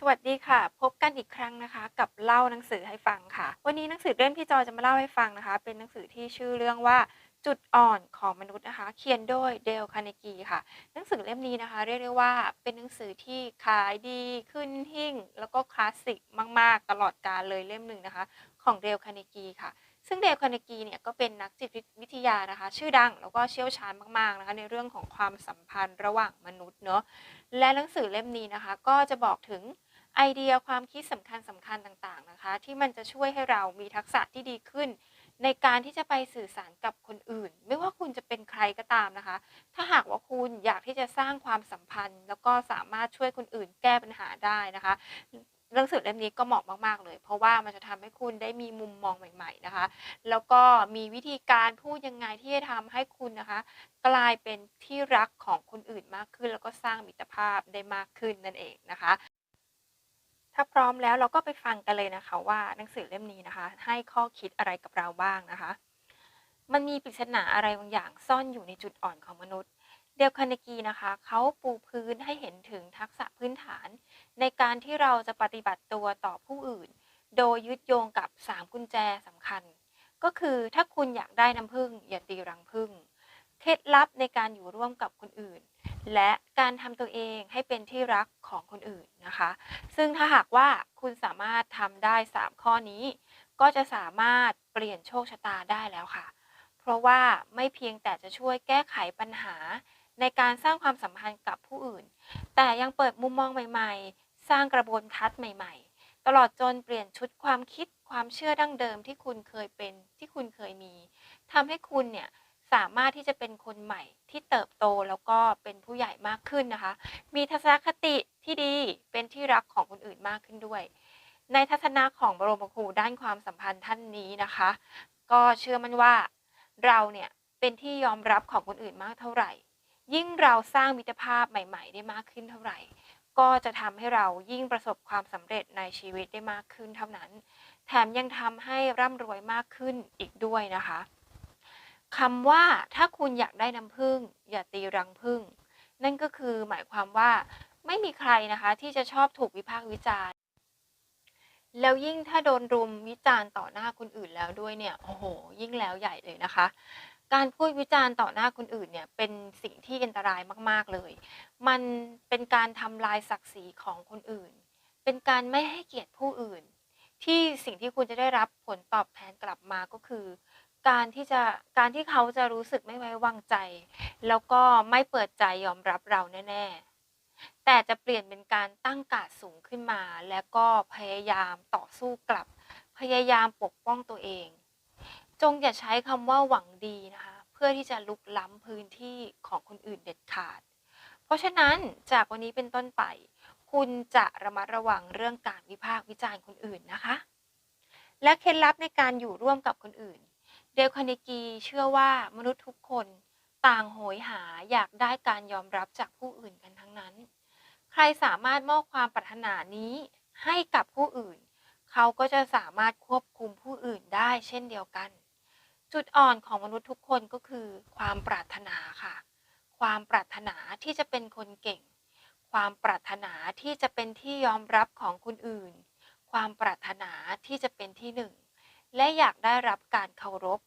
สวัสดีค่ะ พบกันอีกครั้งนะคะ กับเล่าหนังสือให้ฟังค่ะ วันนี้หนังสือเล่มที่จอยจะมาเล่าให้ฟังนะคะ เป็นหนังสือที่ชื่อเรื่องว่าจุดอ่อนของมนุษย์นะคะ เขียนโดยเดลคาร์เนกีค่ะ หนังสือเล่มนี้นะคะ เรียกได้ว่าเป็นหนังสือที่ขายดีขึ้นหิ่ง แล้วก็คลาสสิกมาก ๆ ตลอดกาลเลยเล่มหนึ่งนะคะ ของเดลคาร์เนกีค่ะ ซึ่งเดลคาร์เนกีเนี่ยก็เป็นนักจิตวิทยานะคะ ชื่อดังแล้วก็เชี่ยวชาญมาก ๆ นะคะ ในเรื่องของความสัมพันธ์ระหว่างมนุษย์เนาะและหนังสือเล่มนี้นะคะ ก็จะบอกถึง ไอเดียความคิดสำคัญสำคัญต่างๆนะคะ ที่มันจะช่วยให้เรามีทักษะที่ดีขึ้น ในการที่จะไปสื่อสารกับคนอื่น ไม่ว่าคุณจะเป็นใครก็ตามนะคะ ถ้าหากว่าคุณอยากที่จะสร้างความสัมพันธ์ แล้วก็สามารถช่วยคนอื่นแก้ปัญหาได้นะคะหนังสือเล่มนี้ก็เหมาะมากๆเลย เพราะว่ามันจะทำให้คุณได้มีมุมมองใหม่ ๆนะคะ แล้วก็มีวิธีการพูดยังไงที่จะทำให้คุณนะคะ กลายเป็นที่รักของคนอื่นมากขึ้น แล้วก็สร้างมิตรภาพได้มากขึ้นนั่นเองนะคะ ถ้าพร้อมแล้วเราก็ไปฟังกันเลยนะคะว่าหนังสือเล่มนี้นะคะ ให้ข้อคิดอะไรกับเราบ้างนะคะ มันมีปริศนาอะไรบางอย่างซ่อนอยู่ในจุดอ่อนของมนุษย์ เดลคาเนกีนะคะเขาปูพื้นให้เห็นถึงทักษะพื้นฐาน ในการที่เราจะปฏิบัติตัวต่อผู้อื่น โดยยึดโยงกับ 3 กุญแจสำคัญ ก็คือถ้าคุณอยากได้น้ำผึ้งอย่าตีรังผึ้งเคล็ดลับในการอยู่ร่วมกับคนอื่น และการทำตัวเองให้เป็นที่รักของคนอื่นนะคะ ซึ่งถ้าหากว่าคุณสามารถทำได้ 3 ข้อนี้ ก็จะสามารถเปลี่ยนโชคชะตาได้แล้วค่ะ เพราะว่าไม่เพียงแต่จะช่วยแก้ไขปัญหา ในการสร้างความสัมพันธ์กับผู้อื่น แต่ยังเปิดมุมมองใหม่ ๆ สร้างกระบวนทัศน์ใหม่ ๆ ตลอดจนเปลี่ยนชุดความคิดความเชื่อดั้งเดิมที่คุณเคยเป็นที่คุณเคยมีทำให้คุณเนี่ย สามารถที่จะเป็นคนใหม่ที่เติบโตแล้วก็เป็นผู้ใหญ่มากขึ้นนะคะ มีทัศนคติที่ดีเป็นที่รักของคนอื่นมากขึ้นด้วย ในทัศนะของบรมครูด้านความสัมพันธ์ท่านนี้นะคะ ก็เชื่อมั่นว่าเราเนี่ยเป็นที่ยอมรับของคนอื่นมากเท่าไหร่ ยิ่งเราสร้างมิตรภาพใหม่ ๆ ได้มากขึ้นเท่าไหร่ ก็จะทำให้เรายิ่งประสบความสำเร็จในชีวิตได้มากขึ้นเท่านั้น แถมยังทำให้ร่ำรวยมากขึ้นอีกด้วยนะคะ คำว่าถ้าคุณอยากได้น้ำผึ้งอย่าตีรังผึ้งนั่นก็คือหมายความว่าไม่มีใครนะคะที่จะชอบถูกวิพากษ์วิจารณ์ แล้วยิ่งถ้าโดนรุมวิจารณ์ต่อหน้าคนอื่นแล้วด้วยเนี่ยโอ้โห ยิ่งแล้วใหญ่เลยนะคะ การพูดวิจารณ์ต่อหน้าคนอื่นเนี่ยเป็นสิ่งที่อันตรายมาก ๆเลย มันเป็นการทำลายศักดิ์ศรีของคนอื่น เป็นการไม่ให้เกียรติผู้อื่น ที่สิ่งที่คุณจะได้รับผลตอบแทนกลับมาก็คือ การที่จะการที่เขาจะรู้สึกไม่ไว้วางใจ แล้วก็ไม่เปิดใจยอมรับเราแน่ ๆ แต่จะเปลี่ยนเป็นการตั้งกาดสูงขึ้นมา แล้วก็พยายามต่อสู้กลับ พยายามปกป้องตัวเอง จงอย่าใช้คำว่าหวังดีนะคะเพื่อที่จะลุกล้ำพื้นที่ของคนอื่นเด็ดขาด เพราะฉะนั้นจากวันนี้เป็นต้นไป คุณจะระมัดระวังเรื่องการวิพากษ์วิจารณ์คนอื่นนะคะ และเคล็ดลับในการอยู่ร่วมกับคนอื่น เดลคาร์เนกีเชื่อว่ามนุษย์ทุกคนต่างโหยหาอยากได้การยอมรับจากผู้อื่นกันทั้งนั้น ใครสามารถมอบความปรารถนานี้ให้กับผู้อื่น เขาก็จะสามารถควบคุมผู้อื่นได้เช่นเดียวกัน จุดอ่อนของมนุษย์ทุกคนก็คือ ความปรารถนาค่ะ ความปรารถนาที่จะเป็นคนเก่ง ความปรารถนาที่จะเป็นที่ยอมรับของคนอื่น ความปรารถนาที่จะเป็นที่หนึ่ง และอยากได้รับการเคารพ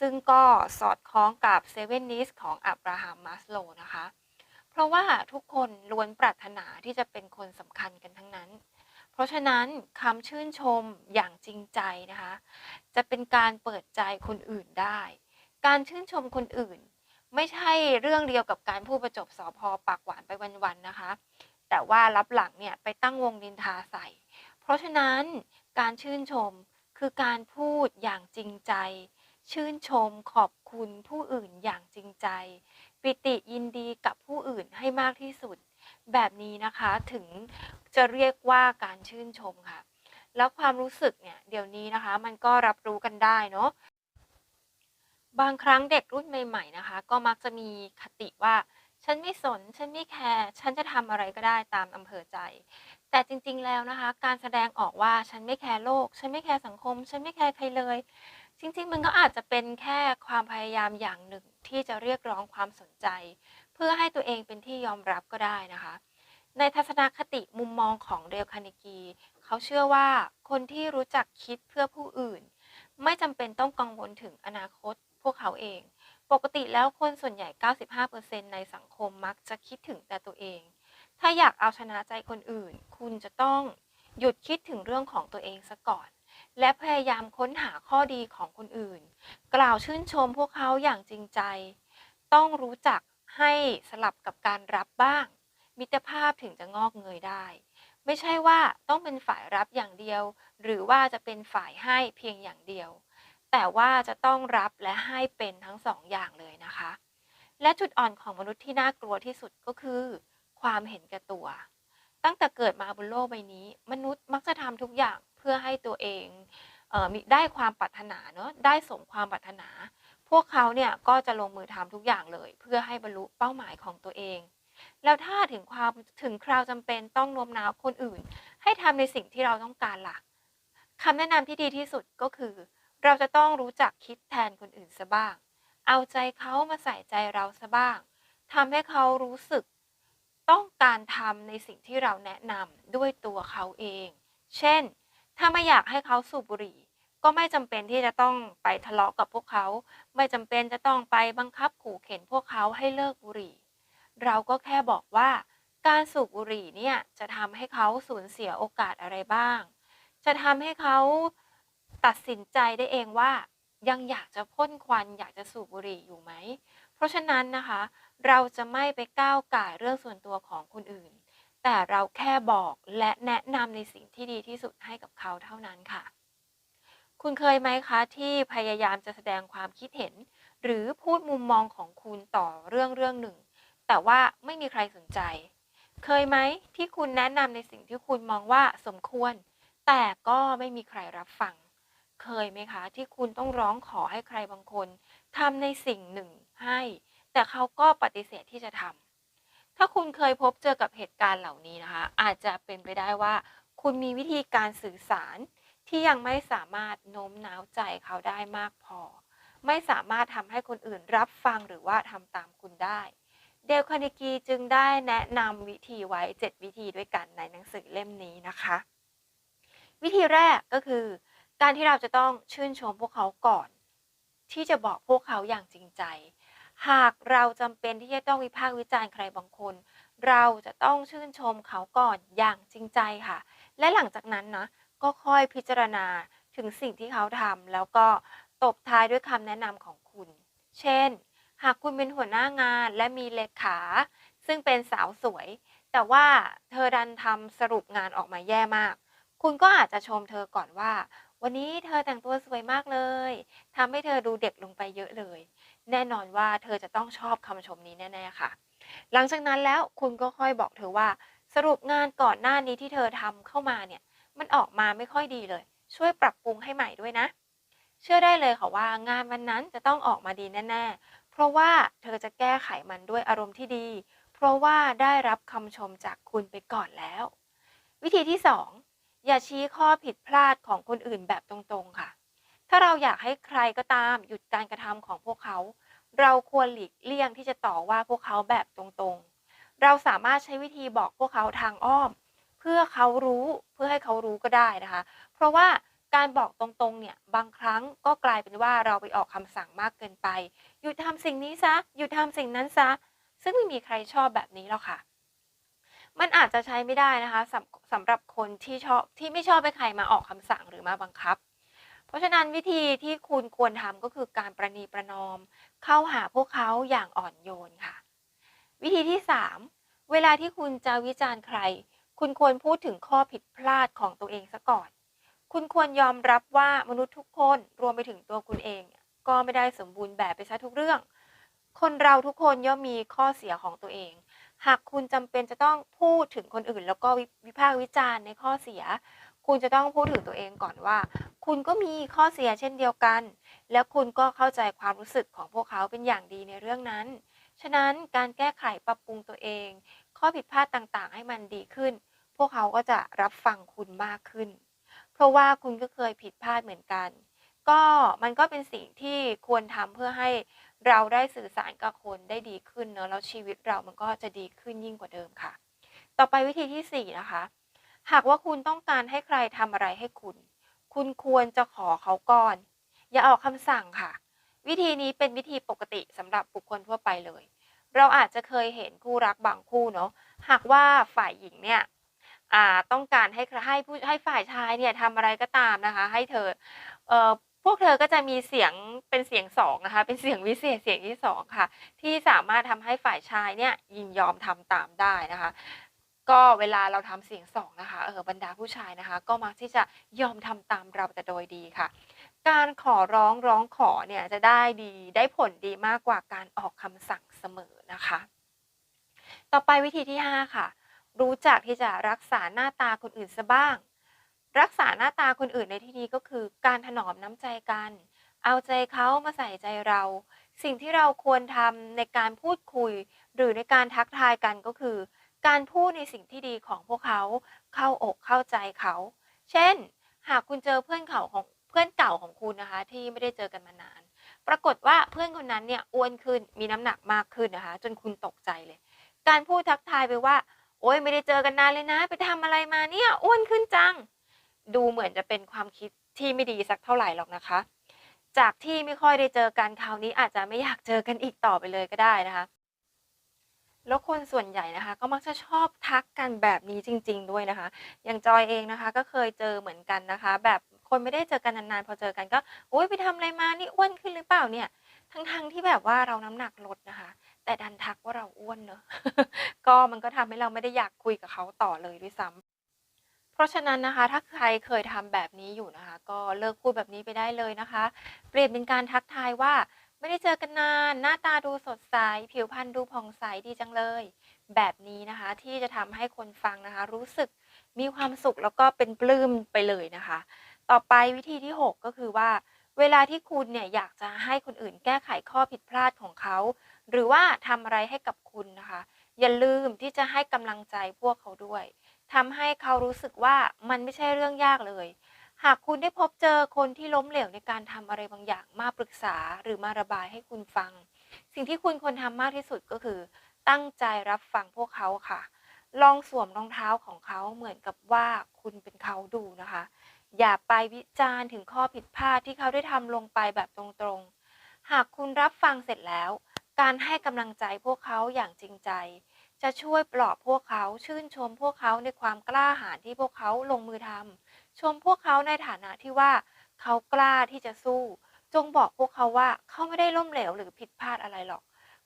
ซึ่งก็สอดคล้องกับเซเว่นนิสของอับราฮัมมัสโลนะคะ เพราะว่าทุกคนล้วนปรารถนาที่จะเป็นคนสำคัญกันทั้งนั้น เพราะฉะนั้นคำชื่นชมอย่างจริงใจนะคะ จะเป็นการเปิดใจคนอื่นได้ การชื่นชมคนอื่น ไม่ใช่เรื่องเดียวกับการพูดประจบสอพอปากหวานไปวันๆนะคะ แต่ว่ารับหลังเนี่ยไปตั้งวงดินทาใส่ เพราะฉะนั้นการชื่นชม คือการพูดอย่างจริงใจ ชื่นชมขอบคุณผู้อื่นอย่างจริงใจ ปิติยินดีกับผู้อื่นให้มากที่สุด แบบนี้นะคะถึงจะเรียกว่าการชื่นชมค่ะ แล้วความรู้สึกเนี่ยเดี๋ยวนี้นะคะ มันก็รับรู้กันได้เนาะบางครั้งเด็กรุ่นใหม่ๆนะคะ ก็มักจะมีคติว่า ฉันไม่สน ฉันไม่แคร์ฉันจะทำอะไรก็ได้ตามอำเภอใจ แต่จริงๆแล้วนะคะ การแสดงออกว่าฉันไม่แคร์โลก ฉันไม่แคร์สังคม ฉันไม่แคร์ใครเลย จริงๆ มันก็อาจจะเป็นแค่ความพยายามอย่างหนึ่งที่จะเรียกร้องความสนใจ เพื่อให้ตัวเองเป็นที่ยอมรับก็ได้นะคะ ในทัศนคติมุมมองของเดลคาร์เนกีเขาเชื่อว่าคนที่รู้จักคิดเพื่อผู้อื่น ไม่จำเป็นต้องกังวลถึงอนาคตพวกเขาเอง ปกติแล้วคนส่วนใหญ่ 95%ในสังคมมักจะคิดถึงแต่ตัวเอง ถ้าอยากเอาชนะใจคนอื่น คุณจะต้องหยุดคิดถึงเรื่องของตัวเองซะก่อน และพยายามค้นหาข้อดีของคนอื่น กล่าวชื่นชมพวกเขาอย่างจริงใจ ต้องรู้จักให้สลับกับการรับบ้าง มิตรภาพถึงจะงอกเงยได้ ไม่ใช่ว่าต้องเป็นฝ่ายรับอย่างเดียว หรือว่าจะเป็นฝ่ายให้เพียงอย่างเดียว แต่ว่าจะต้องรับและให้เป็นทั้งสองอย่างเลยนะคะ และจุดอ่อนของมนุษย์ที่น่ากลัวที่สุดก็คือ ความเห็นแก่ตัว ตั้งแต่เกิดมาบนโลกใบนี้ มนุษย์มักจะทำทุกอย่างเพื่อให้ตัวเองเออมีได้ความปรารถนาเนาะได้สมความปรารถนา พวกเขาเนี่ยก็จะลงมือทำทุกอย่างเลย เพื่อให้บรรลุเป้าหมายของตัวเอง แล้วถ้าถึงความถึงคราวจำเป็นต้องโน้มน้าวคนอื่น ให้ทำในสิ่งที่เราต้องการล่ะคำแนะนำที่ดีที่สุดก็คือ เราจะต้องรู้จักคิดแทนคนอื่นซะบ้าง เอาใจเขามาใส่ใจเราซะบ้างทำให้เขารู้สึก การทำในสิ่งที่เราแนะนำด้วยตัวเขาเอง เช่น ถ้าไม่อยากให้เขาสูบบุหรี่ ก็ไม่จำเป็นที่จะต้องไปทะเลาะกับพวกเขา ไม่จำเป็นจะต้องไปบังคับขู่เข็นพวกเขาให้เลิกบุหรี่ เราก็แค่บอกว่า การสูบบุหรี่เนี่ยจะทำให้เขาสูญเสียโอกาสอะไรบ้าง จะทำให้เขาตัดสินใจได้เองว่า ยังอยากจะพ่นควันอยากจะสูบบุหรี่อยู่ไหม เพราะฉะนั้นนะคะ เราจะไม่ไปก้าวก่ายเรื่องส่วนตัวของคนอื่น แต่เราแค่บอกและแนะนำในสิ่งที่ดีที่สุดให้กับเขาเท่านั้นค่ะ คุณเคยไหมคะที่พยายามจะแสดงความคิดเห็น หรือพูดมุมมองของคุณต่อเรื่องเรื่องหนึ่ง แต่ว่าไม่มีใครสนใจ เคยไหมที่คุณแนะนำในสิ่งที่คุณมองว่าสมควร แต่ก็ไม่มีใครรับฟัง เคยไหมคะ ที่คุณต้องร้องขอให้ใครบางคนทำในสิ่งหนึ่งให้ แต่เขาก็ปฏิเสธที่จะทำถ้าคุณเคยพบเจอกับเหตุการณ์เหล่านี้นะคะ อาจจะเป็นไปได้ว่า คุณมีวิธีการสื่อสารที่ยังไม่สามารถโน้มน้าวใจเขาได้มากพอ ไม่สามารถทำให้คนอื่นรับฟังหรือว่าทำตามคุณได้ เดลคาร์เนกีจึงได้แนะนำวิธีไว้ 7 วิธีด้วยกันในหนังสือเล่มนี้นะคะ วิธีแรกก็คือ การที่เราจะต้องชื่นชมพวกเขาก่อน ที่จะบอกพวกเขาอย่างจริงใจ หากเราจำเป็นที่จะต้องวิพากษ์วิจารณ์ใครบางคน เราจะต้องชื่นชมเขาก่อนอย่างจริงใจค่ะ และหลังจากนั้นนะก็ค่อยพิจารณาถึงสิ่งที่เขาทำแล้วก็ตบท้ายด้วยคำแนะนำของคุณ เช่น หากคุณเป็นหัวหน้างานและมีเลขา ซึ่งเป็นสาวสวย แต่ว่าเธอดันทำสรุปงานออกมาแย่มาก คุณก็อาจจะชมเธอก่อนว่า วันนี้เธอแต่งตัวสวยมากเลยทำให้เธอดูเด็กลงไปเยอะเลย แน่นอนว่าเธอจะต้องชอบคำชมนี้แน่ๆค่ะ หลังจากนั้นแล้วคุณก็ค่อยบอกเธอว่า สรุปงานก่อนหน้านี้ที่เธอทำเข้ามาเนี่ย มันออกมาไม่ค่อยดีเลย ช่วยปรับปรุงให้ใหม่ด้วยนะ เชื่อได้เลยค่ะว่างานวันนั้นจะต้องออกมาดีแน่ๆ เพราะว่าเธอจะแก้ไขมันด้วยอารมณ์ที่ดี เพราะว่าได้รับคำชมจากคุณไปก่อนแล้ว วิธีที่ 2 อย่าชี้ข้อผิดพลาดของคนอื่นแบบตรงๆค่ะ ถ้าเราอยากให้ใครก็ตามหยุดการกระทำของพวกเขา เราควรหลีกเลี่ยงที่จะต่อว่าพวกเขาแบบตรงๆ เราสามารถใช้วิธีบอกพวกเขาทางอ้อม เพื่อเขารู้เพื่อให้เขารู้ก็ได้นะคะ เพราะว่าการบอกตรงๆ เนี่ยบางครั้งก็กลายเป็นว่าเราไปออกคำสั่งมากเกินไป หยุดทำสิ่งนี้ซะหยุดทำสิ่งนั้นซะ ซึ่งไม่มีใครชอบแบบนี้หรอกค่ะ มันอาจจะใช้ไม่ได้นะคะสำสำหรับคนที่ชอบที่ไม่ชอบให้ใครมาออกคำสั่งหรือมาบังคับ ราะฉะนั้นวิธีที่คุณควรทำก็คือการประนีประนอม เข้าหาพวกเขาอย่างอ่อนโยนค่ะ วิธีที่ 3 เวลาที่คุณจะวิจารณ์ใคร คุณควรพูดถึงข้อผิดพลาดของตัวเองซะก่อน คุณควรยอมรับว่ามนุษย์ทุกคนรวมไปถึงตัวคุณเอง ก็ไม่ได้สมบูรณ์แบบไปซะทุกเรื่อง คนเราทุกคนย่อมมีข้อเสียของตัวเอง หากคุณจำเป็นจะต้องพูดถึงคนอื่น แล้วก็วิวิพากษ์วิจารณ์ในข้อเสีย คุณจะต้องพูดถึงตัวเองก่อนว่า คุณก็มีข้อเสียเช่นเดียวกัน แล้วคุณก็เข้าใจความรู้สึกของพวกเขาเป็นอย่างดีในเรื่องนั้น ฉะนั้นการแก้ไขปรับปรุงตัวเอง ข้อผิดพลาดต่างๆ ให้มันดีขึ้น พวกเขาก็จะรับฟังคุณมากขึ้น เพราะว่าคุณก็เคยผิดพลาดเหมือนกัน ก็มันก็เป็นสิ่งที่ควรทำเพื่อให้เราได้สื่อสารกับคนได้ดีขึ้นเนอะแล้วชีวิตเรามันก็จะดีขึ้นยิ่งกว่าเดิมค่ะ ต่อไปวิธีที่4นะคะ หากว่าคุณต้องการให้ใครทำอะไรให้คุณ คุณควรจะขอเขาก่อน อย่าออกคำสั่งค่ะ วิธีนี้เป็นวิธีปกติสำหรับบุคคลทั่วไปเลย เราอาจจะเคยเห็นคู่รักบางคู่เนาะหากว่าฝ่ายหญิงเนี่ยต้องการให้ให้ผู้ให้ฝ่ายชายเนี่ยทำอะไรก็ตามนะคะ ให้เธอเออพวกเธอก็จะมีเสียงเป็นเสียงสองนะคะ เป็นเสียงวิเศษเสียงที่สองค่ะ ที่สามารถทำให้ฝ่ายชายเนี่ยยินยอมทำตามได้นะคะ ก็เวลาเราทำเสียงสองนะคะเออบรรดาผู้ชายนะคะ ก็มักที่จะยอมทำตามเราแต่โดยดีค่ะ การขอร้องร้องขอเนี่ยจะได้ดีได้ผลดีมากกว่าการออกคำสั่งเสมอนะคะ ต่อไปวิธีที่ 5 ค่ะ รู้จักที่จะรักษาหน้าตาคนอื่นซะบ้าง รักษาหน้าตาคนอื่นในที่นี้ก็คือการถนอมน้ำใจกัน เอาใจเขามาใส่ใจเรา สิ่งที่เราควรทำในการพูดคุย หรือในการทักทายกันก็คือ การพูดในสิ่งที่ดีของพวกเขาเข้าอกเข้าใจเขา เช่น หากคุณเจอเพื่อนเขาของเพื่อนเก่าของคุณนะคะ ที่ไม่ได้เจอกันมานาน ปรากฏว่าเพื่อนคนนั้นเนี่ยอ้วนขึ้นมีน้ำหนักมากขึ้นนะคะ จนคุณตกใจเลย การพูดทักทายไปว่า โอ๊ยไม่ได้เจอกันนานเลยนะ ไปทำอะไรมาเนี่ยอ้วนขึ้นจัง ดูเหมือนจะเป็นความคิดที่ไม่ดีสักเท่าไหร่หรอกนะคะ จากที่ไม่ค่อยได้เจอกันคราวนี้อาจจะไม่อยากเจอกันอีกต่อไปเลยก็ได้นะคะ แล้วคนส่วนใหญ่นะคะ ก็มักจะชอบทักกันแบบนี้จริง ๆ ด้วยนะคะ อย่างจอยเองนะคะก็เคยเจอเหมือนกันนะคะ แบบคนไม่ได้เจอกันนานๆพอเจอกันก็โอ๊ยไปทำอะไรมานี่อ้วนขึ้นหรือเปล่าเนี่ย ทั้งๆที่แบบว่าเราน้ำหนักลดนะคะ แต่ดันทักว่าเราอ้วนเนอะ ก็มันก็ทำให้เราไม่ได้อยากคุยกับเขาต่อเลยด้วยซ้ำ เพราะฉะนั้นนะคะ ถ้าใครเคยทำแบบนี้อยู่นะคะ ก็เลิกพูดแบบนี้ไปได้เลยนะคะ เปลี่ยนเป็นการทักทายว่า ไม่ได้เจอกันนาน หน้าตาดูสดใส ผิวพรรณดูผ่องใสดีจังเลย แบบนี้นะคะที่จะทำให้คนฟังนะคะ รู้สึกมีความสุขแล้วก็เป็นปลื้มไปเลยนะคะ ต่อไปวิธีที่ 6 ก็คือว่า เวลาที่คุณเนี่ยอยากจะให้คนอื่นแก้ไขข้อผิดพลาดของเขา หรือว่าทำอะไรให้กับคุณนะคะ อย่าลืมที่จะให้กำลังใจพวกเขาด้วยทำให้เขารู้สึกว่ามันไม่ใช่เรื่องยากเลย หากคุณได้พบเจอคนที่ล้มเหลวในการทำอะไรบางอย่างมาปรึกษาหรือมาระบายให้คุณฟัง สิ่งที่คุณควรทำมากที่สุดก็คือ ตั้งใจรับฟังพวกเขาค่ะ ลองสวมรองเท้าของเขาเหมือนกับว่าคุณเป็นเขาดูนะคะ อย่าไปวิจารณ์ถึงข้อผิดพลาดที่เขาได้ทำลงไปแบบตรงๆ หากคุณรับฟังเสร็จแล้ว การให้กำลังใจพวกเขาอย่างจริงใจ จะช่วยปลอบพวกเขาชื่นชมพวกเขาในความกล้าหาญที่พวกเขาลงมือทำ ชมพวกเขาในฐานะที่ว่า เขากล้าที่จะสู้ จงบอกพวกเขาว่าเขาไม่ได้ล้มเหลวหรือผิดพลาดอะไรหรอก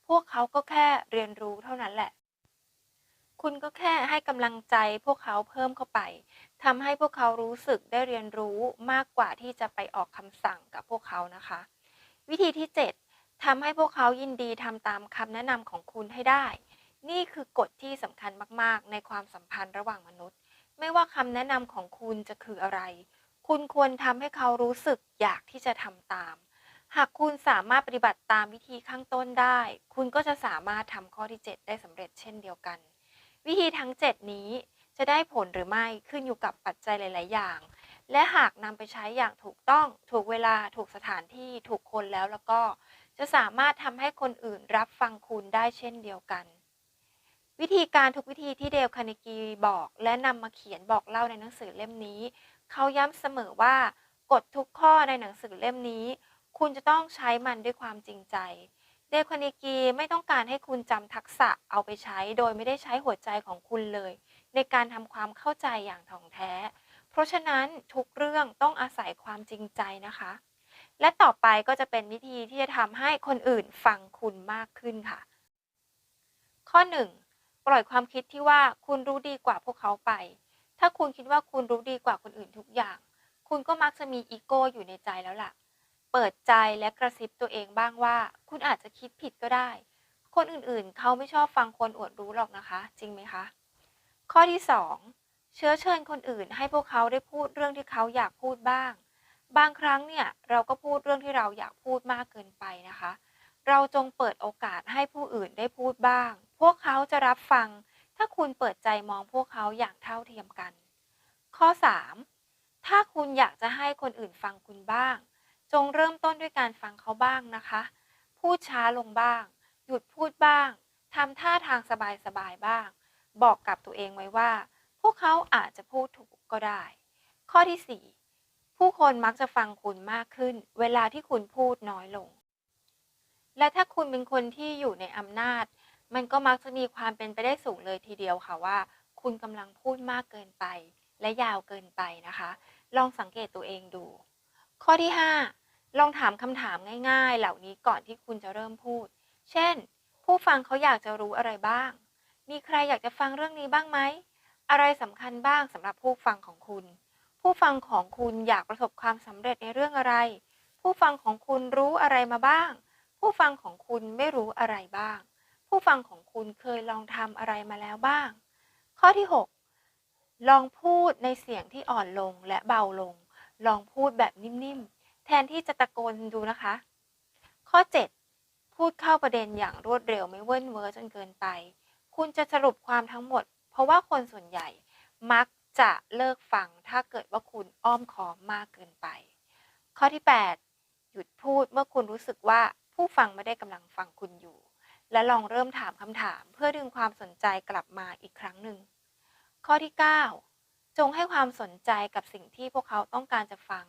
พวกเขาก็แค่เรียนรู้เท่านั้นแหละ คุณก็แค่ให้กำลังใจพวกเขาเพิ่มเข้าไปทำให้พวกเขารู้สึกได้เรียนรู้มากกว่าที่จะไปออกคำสั่งกับพวกเขานะคะ วิธีที่ 7ทำให้พวกเขายินดีทำตามคำแนะนำของคุณให้ได้ นี่คือกฎที่สำคัญมากๆ ในความสัมพันธ์ระหว่างมนุษย์ ว่าคำแนะนำของคุณจะคืออะไร คุณควรทำให้เขารู้สึกอยากที่จะทำตาม หากคุณสามารถปฏิบัติตามวิธีข้างต้นได้ คุณก็จะสามารถทำข้อที่ 7 ได้สำเร็จเช่นเดียวกัน วิธีทั้ง 7 นี้จะได้ผลหรือไม่ขึ้นอยู่กับปัจจัยหลาย ๆ อย่าง และหากนำไปใช้อย่างถูกต้อง ถูกเวลา ถูกสถานที่ ถูกคนแล้วแล้วก็ จะสามารถทำให้คนอื่นรับฟังคุณได้เช่นเดียวกัน วิธีการทุกวิธีที่เดลคาเนกีบอก และนำมาเขียนบอกเล่าในหนังสือเล่มนี้ เขาย้ำเสมอว่ากฎทุกข้อในหนังสือเล่มนี้ คุณจะต้องใช้มันด้วยความจริงใจ เดลคาเนกีไม่ต้องการให้คุณจำทักษะเอาไปใช้ โดยไม่ได้ใช้หัวใจของคุณเลย ในการทำความเข้าใจอย่างถ่องแท้ เพราะฉะนั้นทุกเรื่องต้องอาศัยความจริงใจนะคะ และต่อไปก็จะเป็นวิธีที่จะทำให้คนอื่นฟังคุณมากขึ้นค่ะ ข้อ 1 ล่อยความคิดที่ว่าคุณรู้ดีกว่าพวกเขาไป ถ้าคุณคิดว่าคุณรู้ดีกว่าคนอื่นทุกอย่าง คุณก็มักจะมีอีโก้อยู่ในใจแล้วล่ะ เปิดใจและกระซิบตัวเองบ้างว่า คุณอาจจะคิดผิดก็ได้ คนอื่นๆ เขาไม่ชอบฟังคนอวดรู้หรอกนะคะ จริงไหมคะ ข้อที่ 2 เชื้อเชิญคนอื่น ให้พวกเขาได้พูดเรื่องที่เขาอยากพูดบ้าง บางครั้งเนี่ยเราก็พูดเรื่องที่เราอยากพูดมากเกินไปนะคะ เราจงเปิดโอกาสให้ผู้อื่นได้พูดบ้าง พวกเขาจะรับฟัง ถ้าคุณเปิดใจมองพวกเขาอย่างเท่าเทียมกัน ข้อ 3 ถ้าคุณอยากจะให้คนอื่นฟังคุณบ้าง จงเริ่มต้นด้วยการฟังเขาบ้างนะคะ พูดช้าลงบ้าง หยุดพูดบ้างทำท่าทางสบายๆบ้าง บอกกับตัวเองไว้ว่า พวกเขาอาจจะพูดถูกก็ได้ ข้อที่ 4 ผู้คนมักจะฟังคุณมากขึ้น เวลาที่คุณพูดน้อยลง และถ้าคุณเป็นคนที่อยู่ในอำนาจ มันก็มักจะมีความเป็นไปได้สูงเลยทีเดียวค่ะว่า คุณกำลังพูดมากเกินไป และยาวเกินไปนะคะ ลองสังเกตตัวเองดู ข้อที่ 5 ลองถามคำถามง่าย ๆ เหล่านี้ก่อนที่คุณจะเริ่มพูด เช่น ผู้ฟังเขาอยากจะรู้อะไรบ้าง มีใครอยากจะฟังเรื่องนี้บ้างไหม อะไรสำคัญบ้างสำหรับผู้ฟังของคุณ ผู้ฟังของคุณอยากประสบความสำเร็จในเรื่องอะไร ผู้ฟังของคุณรู้อะไรมาบ้าง ผู้ฟังของคุณไม่รู้อะไรบ้าง ผู้ฟังของคุณเคยลองทำอะไรมาแล้วบ้าง ข้อที่ 6 ลองพูดในเสียงที่อ่อนลงและเบาลง ลองพูดแบบนิ่มๆ แทนที่จะตะโกนดูนะคะ ข้อ 7 พูดเข้าประเด็นอย่างรวดเร็วไม่เว้นเว้อจนเกินไป คุณจะสรุปความทั้งหมด เพราะว่าคนส่วนใหญ่มักจะเลิกฟังถ้าเกิดว่าคุณอ้อมค้อมมากเกินไป ข้อที่ 8 หยุดพูดเมื่อคุณรู้สึกว่าผู้ฟังไม่ได้กำลังฟังคุณอยู่ และลองเริ่มถามคำถามเพื่อดึงความสนใจกลับมาอีกครั้งหนึ่ง ข้อที่ 9 จงให้ความสนใจกับสิ่งที่พวกเขาต้องการจะฟัง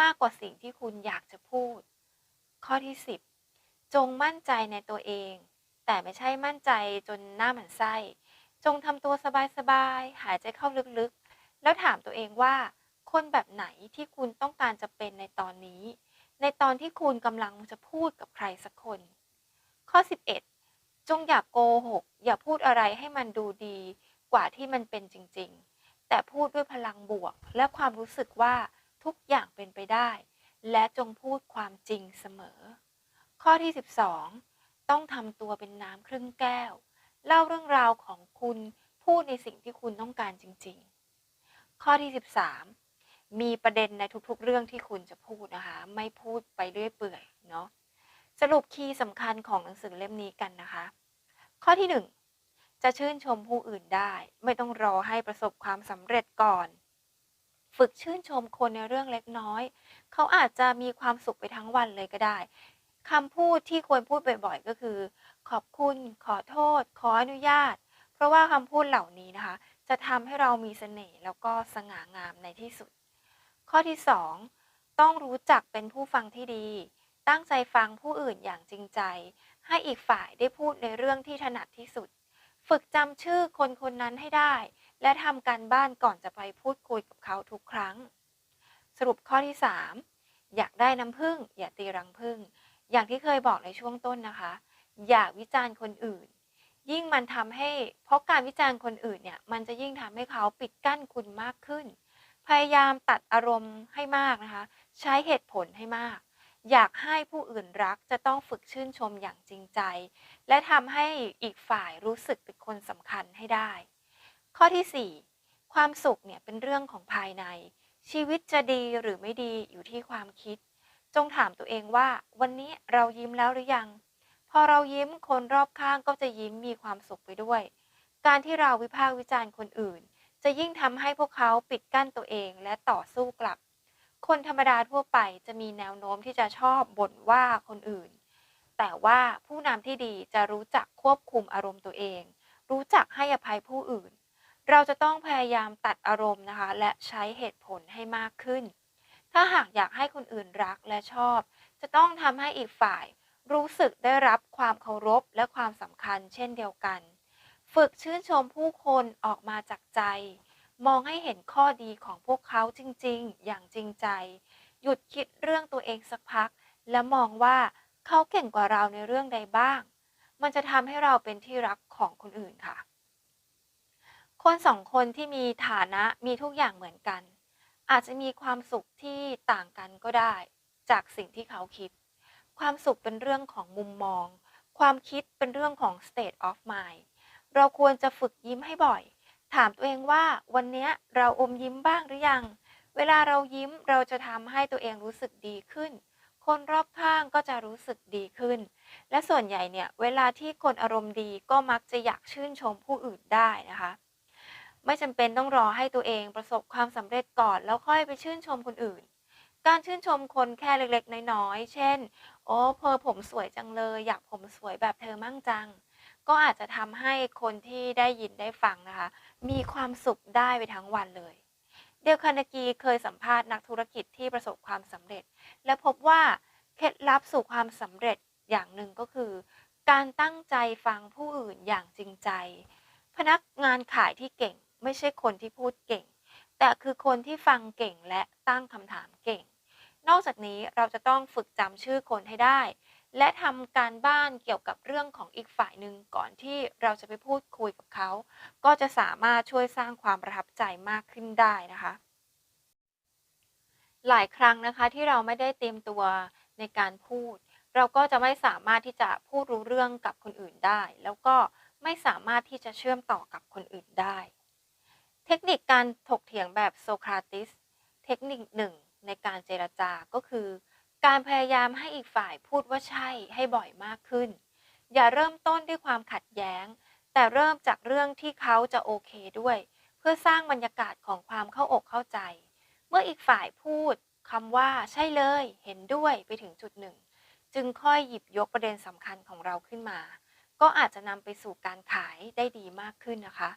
มากกว่าสิ่งที่คุณอยากจะพูด ข้อที่ 10 จงมั่นใจในตัวเอง แต่ไม่ใช่มั่นใจจนหน้าหมันไส้ จงทำตัวสบายๆ หายใจเข้าลึกๆ แล้วถามตัวเองว่า คนแบบไหนที่คุณต้องการจะเป็นในตอนนี้ ในตอนที่คุณกำลังจะพูดกับใครสักคน ข้อ 11 จงอย่ากโกหก อย่าพูดอะไรให้มันดูดีกว่าที่มันเป็นจริง ๆ แต่พูดด้วยพลังบวก และความรู้สึกว่าทุกอย่างเป็นไปได้ และจงพูดความจริงเสมอ ข้อที่ 12 ต้องทำตัวเป็นน้ำครึ่งแก้ว เล่าเรื่องราวของคุณพูดในสิ่งที่คุณต้องการจริง ๆ ข้อที่ 13 มีประเด็นในทุกๆ เรื่องที่คุณจะพูดนะคะ ไม่พูดไปเรื่อยเปื่อยเนาะ สรุปคีย์สำคัญของหนังสือเล่มนี้กันนะคะ ข้อที่ 1 จะชื่นชมผู้อื่นได้ ไม่ต้องรอให้ประสบความสำเร็จก่อน ฝึกชื่นชมคนในเรื่องเล็กน้อย เขาอาจจะมีความสุขไปทั้งวันเลยก็ได้คำพูดที่ควรพูดบ่อยๆก็คือ ขอบคุณ ขอโทษ ขออนุญาต เพราะว่าคำพูดเหล่านี้นะคะ จะทำให้เรามีเสน่ห์แล้วก็สง่างามในที่สุด ข้อที่ 2 ต้องรู้จักเป็นผู้ฟังที่ดี ตั้งใจฟังผู้อื่นอย่างจริงใจ ให้อีกฝ่ายได้พูดในเรื่องที่ถนัดที่สุด ฝึกจำชื่อคนคนนั้นให้ได้ และทำการบ้านก่อนจะไปพูดคุยกับเขาทุกครั้ง สรุปข้อที่ 3 อยากได้น้ำผึ้งอย่าตีรังผึ้งอย่างที่เคยบอกในช่วงต้นนะคะ อย่าวิจารณ์คนอื่น ยิ่งมันทำให้ เพราะการวิจารณ์คนอื่นเนี่ย มันจะยิ่งทำให้เขาปิดกั้นคุณมากขึ้น พยายามตัดอารมณ์ให้มากนะคะ ใช้เหตุผลให้มาก อยากให้ผู้อื่นรักจะต้องฝึกชื่นชมอย่างจริงใจ และทำให้อีกฝ่ายรู้สึกเป็นคนสำคัญให้ได้ ข้อที่ 4 ความสุขเนี่ยเป็นเรื่องของภายใน ชีวิตจะดีหรือไม่ดีอยู่ที่ความคิด จงถามตัวเองว่าวันนี้เรายิ้มแล้วหรือยัง พอเรายิ้มคนรอบข้างก็จะยิ้มมีความสุขไปด้วย การที่เราวิพากษ์วิจารณ์คนอื่น จะยิ่งทำให้พวกเขาปิดกั้นตัวเองและต่อสู้กลับ คนธรรมดาทั่วไปจะมีแนวโน้มที่จะชอบบ่นว่าคนอื่น แต่ว่าผู้นำที่ดีจะรู้จักควบคุมอารมณ์ตัวเอง รู้จักให้อภัยผู้อื่น เราจะต้องพยายามตัดอารมณ์นะคะ และใช้เหตุผลให้มากขึ้น ถ้าหากอยากให้คนอื่นรักและชอบ จะต้องทำให้อีกฝ่าย รู้สึกได้รับความเคารพและความสำคัญเช่นเดียวกัน ฝึกชื่นชมผู้คนออกมาจากใจ มองให้เห็นข้อดีของพวกเขาจริงๆ อย่างจริงใจ หยุดคิดเรื่องตัวเองสักพัก และมองว่าเขาเก่งกว่าเราในเรื่องใดบ้าง มันจะทำให้เราเป็นที่รักของคนอื่นค่ะ คนสองคนที่มีฐานะมีทุกอย่างเหมือนกัน อาจจะมีความสุขที่ต่างกันก็ได้ จากสิ่งที่เขาคิด ความสุขเป็นเรื่องของมุมมอง ความคิดเป็นเรื่องของ state of mind เราควรจะฝึกยิ้มให้บ่อย ถามตัวเองว่าวันนี้เราอมยิ้มบ้างหรือยัง เวลาเรายิ้มเราจะทำให้ตัวเองรู้สึกดีขึ้น คนรอบข้างก็จะรู้สึกดีขึ้น และส่วนใหญ่เนี่ยเวลาที่คนอารมณ์ดีก็มักจะอยากชื่นชมผู้อื่นได้นะคะ ไม่จำเป็นต้องรอให้ตัวเองประสบความสำเร็จก่อนแล้วค่อยไปชื่นชมคนอื่น การชื่นชมคนแค่เล็กๆ น้อยๆ เช่น โอ้เพอผมสวยจังเลย อยากผมสวยแบบเธอมั่งจังก็อาจจะทำให้คนที่ได้ยินได้ฟังนะคะ มีความสุขได้ไปทั้งวันเลย เดลคาร์เนกีเคยสัมภาษณ์นักธุรกิจที่ประสบความสำเร็จ และพบว่าเคล็ดลับสู่ความสำเร็จอย่างหนึ่งก็คือ การตั้งใจฟังผู้อื่นอย่างจริงใจ พนักงานขายที่เก่งไม่ใช่คนที่พูดเก่ง แต่คือคนที่ฟังเก่งและตั้งคำถามเก่ง นอกจากนี้เราจะต้องฝึกจำชื่อคนให้ได้ และทำการบ้านเกี่ยวกับเรื่องของอีกฝ่ายหนึ่งก่อนที่เราจะไปพูดคุยกับเขา ก็จะสามารถช่วยสร้างความประทับใจมากขึ้นได้นะคะ หลายครั้งนะคะที่เราไม่ได้เตรียมตัวในการพูด เราก็จะไม่สามารถที่จะพูดรู้เรื่องกับคนอื่นได้ แล้วก็ไม่สามารถที่จะเชื่อมต่อกับคนอื่นได้ เทคนิคการถกเถียงแบบโซคราติส เทคนิคหนึ่งในการเจรจาก็คือ การพยายามให้อีกฝ่ายพูดว่าใช่ให้บ่อยมากขึ้น อย่าเริ่มต้นด้วยความขัดแย้ง แต่เริ่มจากเรื่องที่เขาจะโอเคด้วย เพื่อสร้างบรรยากาศของความเข้าอกเข้าใจ เมื่ออีกฝ่ายพูดคำว่าใช่เลย เห็นด้วยไปถึงจุดหนึ่ง จึงค่อยหยิบยกประเด็นสำคัญของเราขึ้นมา ก็อาจจะนำไปสู่การขายได้ดีมากขึ้นนะคะ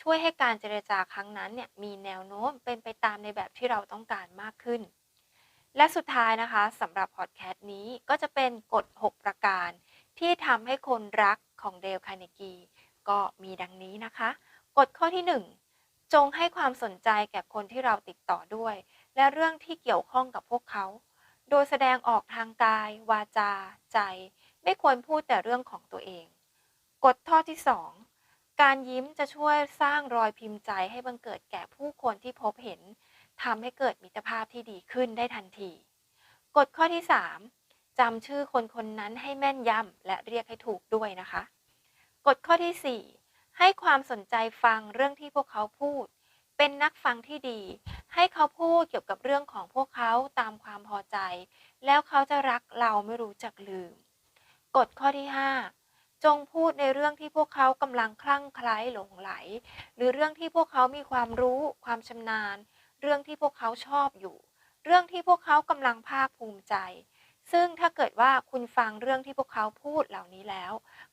ช่วยให้การเจรจาครั้งนั้นเนี่ยมีแนวโน้มเป็นไปตามในแบบที่เราต้องการมากขึ้น และสุดท้ายนะคะสำหรับพอดแคสต์นี้ก็จะเป็นกฎ 6 ประการ ที่ทำให้คนรักของเดลคาเนกีก็มีดังนี้นะคะ กฎข้อที่ 1 จงให้ความสนใจแก่คนที่เราติดต่อด้วย และเรื่องที่เกี่ยวข้องกับพวกเขา โดยแสดงออกทางกาย วาจา ใจ ไม่ควรพูดแต่เรื่องของตัวเอง กฎข้อที่ 2 การยิ้มจะช่วยสร้างรอยพิมพ์ใจให้บังเกิดแก่ผู้คนที่พบเห็น ทำให้เกิดมิตรภาพที่ดีขึ้นได้ทันที กฎข้อที่ 3จำชื่อคนคนนั้นให้แม่นยำและเรียกให้ถูกด้วยนะคะ กฎข้อที่ 4 ให้ความสนใจฟังเรื่องที่พวกเขาพูด เป็นนักฟังที่ดี ให้เขาพูดเกี่ยวกับเรื่องของพวกเขาตามความพอใจ แล้วเขาจะรักเราไม่รู้จักลืม กฎข้อที่ 5จงพูดในเรื่องที่พวกเขากำลังคลั่งไคล้หลงไหล หรือเรื่องที่พวกเขามีความรู้ ความชำนาญ เรื่องที่พวกเขาชอบอยู่ เรื่องที่พวกเขากำลังภาคภูมิใจ ซึ่งถ้าเกิดว่าคุณฟังเรื่องที่พวกเขาพูดเหล่านี้แล้ว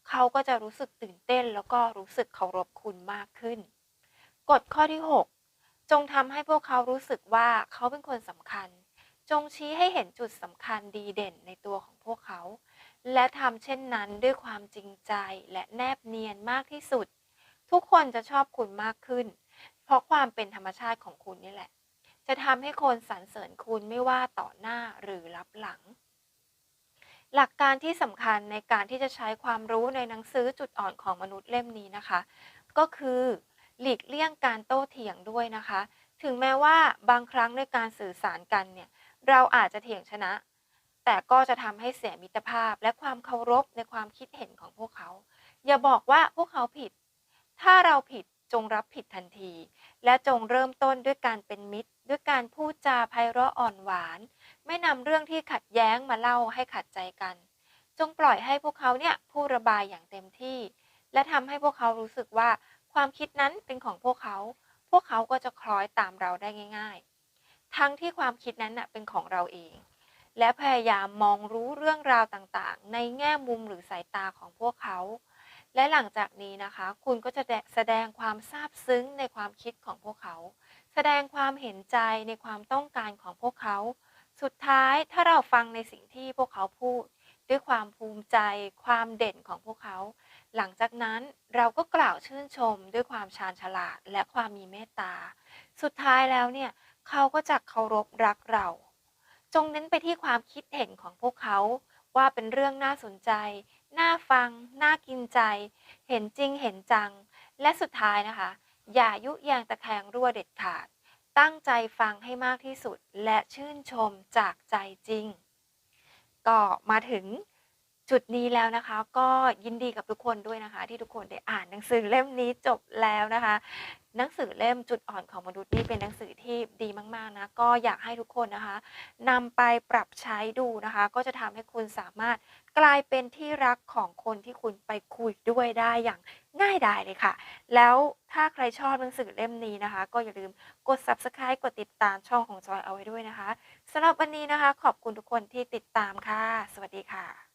เขาก็จะรู้สึกตื่นเต้น แล้วก็รู้สึกเคารพคุณมากขึ้น กฎข้อที่ 6 จงทำให้พวกเขารู้สึกว่าเขาเป็นคนสำคัญ จงชี้ให้เห็นจุดสำคัญดีเด่นในตัวของพวกเขา และทำเช่นนั้นด้วยความจริงใจและแนบเนียนมากที่สุด ทุกคนจะชอบคุณมากขึ้น เพราะความเป็นธรรมชาติของคุณนี่แหละ จะทำให้คนสรรเสริญคุณไม่ว่าต่อหน้าหรือรับหลัง หลักการที่สำคัญในการที่จะใช้ความรู้ในหนังสือจุดอ่อนของมนุษย์เล่มนี้นะคะ ก็คือหลีกเลี่ยงการโต้เถียงด้วยนะคะ ถึงแม้ว่าบางครั้งในการสื่อสารกันเนี่ยเราอาจจะเถียงชนะ แต่ก็จะทำให้เสียมิตรภาพและความเคารพในความคิดเห็นของพวกเขา อย่าบอกว่าพวกเขาผิด ถ้าเราผิด จงรับผิดทันที และจงเริ่มต้นด้วยการเป็นมิตร ด้วยการพูดจาไพเราะอ่อนหวาน ไม่นำเรื่องที่ขัดแย้งมาเล่าให้ขัดใจกัน จงปล่อยให้พวกเขาเนี่ยพูดระบายอย่างเต็มที่ และทำให้พวกเขารู้สึกว่า ความคิดนั้นเป็นของพวกเขา พวกเขาก็จะคล้อยตามเราได้ง่าย ๆ ทั้งที่ความคิดนั้นนะเป็นของเราเอง และพยายามมองรู้เรื่องราวต่างๆ ในแง่มุมหรือสายตาของพวกเขา และหลังจากนี้นะคะ คุณก็จะแสดงความซาบซึ้งในความคิดของพวกเขา แสดงความเห็นใจในความต้องการของพวกเขา สุดท้ายถ้าเราฟังในสิ่งที่พวกเขาพูด ด้วยความภูมิใจ ความเด่นของพวกเขา หลังจากนั้นเราก็กล่าวชื่นชม ด้วยความชาญฉลาดและความมีเมตตา สุดท้ายแล้วเนี่ยเขาก็จะเคารพรักเรา จงเน้นไปที่ความคิดเห็นของพวกเขาว่าเป็นเรื่องน่าสนใจ น่าฟัง น่ากินใจ เห็นจริงเห็นจัง และสุดท้ายนะคะ อย่ายุแยงตะแคงรั่วเด็ดขาด ตั้งใจฟังให้มากที่สุด และชื่นชมจากใจจริง ก็มาถึง จุดนี้แล้วนะคะ ก็ยินดีกับทุกคนด้วยนะคะ ที่ทุกคนได้อ่านหนังสือเล่มนี้จบแล้วนะคะ หนังสือเล่มจุดอ่อนของมนุษย์นี่เป็นหนังสือที่ดีมากๆนะก็อยากให้ทุกคนนะคะนำไปปรับใช้ดูนะคะ ก็จะทำให้คุณสามารถกลายเป็นที่รักของคนที่คุณไปคุยด้วยได้อย่างง่ายดายเลยค่ะ แล้วถ้าใครชอบหนังสือเล่มนี้นะคะ ก็อย่าลืมกด Subscribe กดติดตามช่องของจอยเอาไว้ด้วยนะคะสำหรับวันนี้นะคะ ขอบคุณทุกคนที่ติดตามค่ะ สวัสดีค่ะ